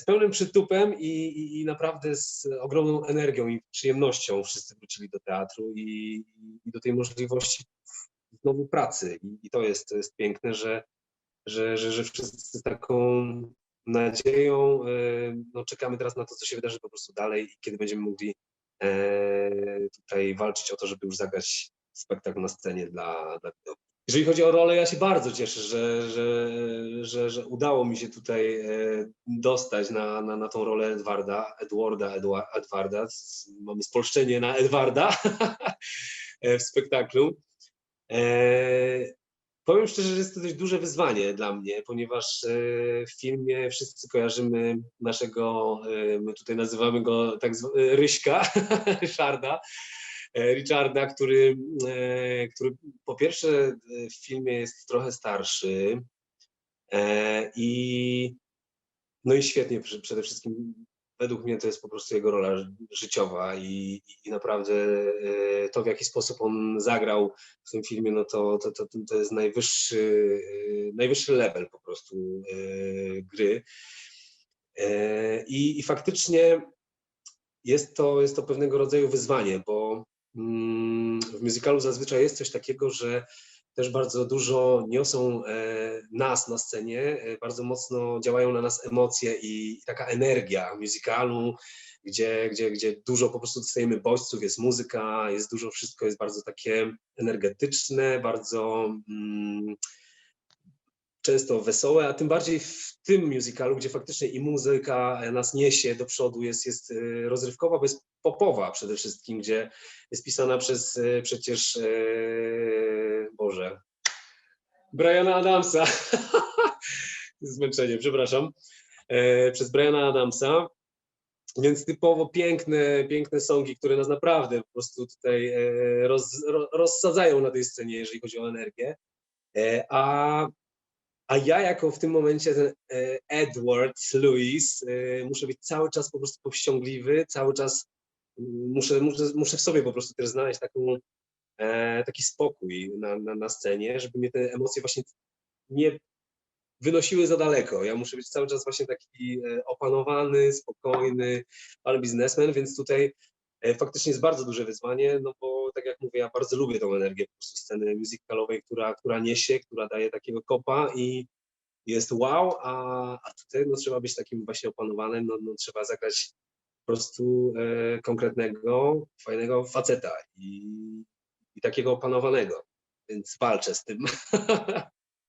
z pełnym przytupem i, i, i naprawdę z ogromną energią i przyjemnością wszyscy wrócili do teatru i, i do tej możliwości znowu pracy. I, to, jest, to jest piękne, że, że, że, że wszyscy z taką nadzieją y, no, czekamy teraz na to, co się wydarzy po prostu dalej i kiedy będziemy mogli e, tutaj walczyć o to, żeby już zagrać spektakl na scenie dla, dla. Jeżeli chodzi o rolę, ja się bardzo cieszę, że, że, że, że udało mi się tutaj e, dostać na, na, na tą rolę Edwarda, Edwarda, Edwa- Edwarda. Mamy spolszczenie na Edwarda e, w spektaklu. E, Powiem szczerze, że jest to dość duże wyzwanie dla mnie, ponieważ e, w filmie wszyscy kojarzymy naszego, my tutaj nazywamy go tak Ryśka, Ryszarda, Richarda, który, e, który po pierwsze e, w filmie jest trochę starszy e, i no i świetnie przede wszystkim według mnie to jest po prostu jego rola ży- życiowa i, i naprawdę e, to w jaki sposób on zagrał w tym filmie, no to, to, to, to jest najwyższy, e, najwyższy level po prostu e, gry. E, I, I faktycznie jest to, jest to pewnego rodzaju wyzwanie, bo w musicalu zazwyczaj jest coś takiego, że też bardzo dużo niosą e, nas na scenie, e, bardzo mocno działają na nas emocje i, i taka energia musicalu, gdzie, gdzie, gdzie dużo po prostu dostajemy bodźców, jest muzyka, jest dużo, wszystko jest bardzo takie energetyczne, bardzo mm, często wesołe, a tym bardziej w tym musicalu, gdzie faktycznie i muzyka nas niesie do przodu, jest, jest e, rozrywkowa, bo jest popowa przede wszystkim, gdzie jest pisana przez e, przecież, e, Boże, Briana Adamsa. Zmęczenie, przepraszam. E, Przez Briana Adamsa. Więc typowo piękne, piękne songi, które nas naprawdę po prostu tutaj e, roz, ro, rozsadzają na tej scenie, jeżeli chodzi o energię. E, A, a ja jako w tym momencie ten e, Edward Lewis e, muszę być cały czas po prostu powściągliwy, cały czas muszę, muszę, muszę w sobie po prostu też znaleźć taką, e, taki spokój na, na, na scenie, żeby mnie te emocje właśnie nie wynosiły za daleko. Ja muszę być cały czas właśnie taki opanowany, spokojny, ale biznesmen, więc tutaj faktycznie jest bardzo duże wyzwanie, no bo tak jak mówię, ja bardzo lubię tą energię po prostu sceny musicalowej, która, która niesie, która daje takiego kopa i jest wow, a, a tutaj no, trzeba być takim właśnie opanowanym, no, no, trzeba zagrać po prostu e, konkretnego, fajnego faceta i, i takiego opanowanego, więc walczę z tym.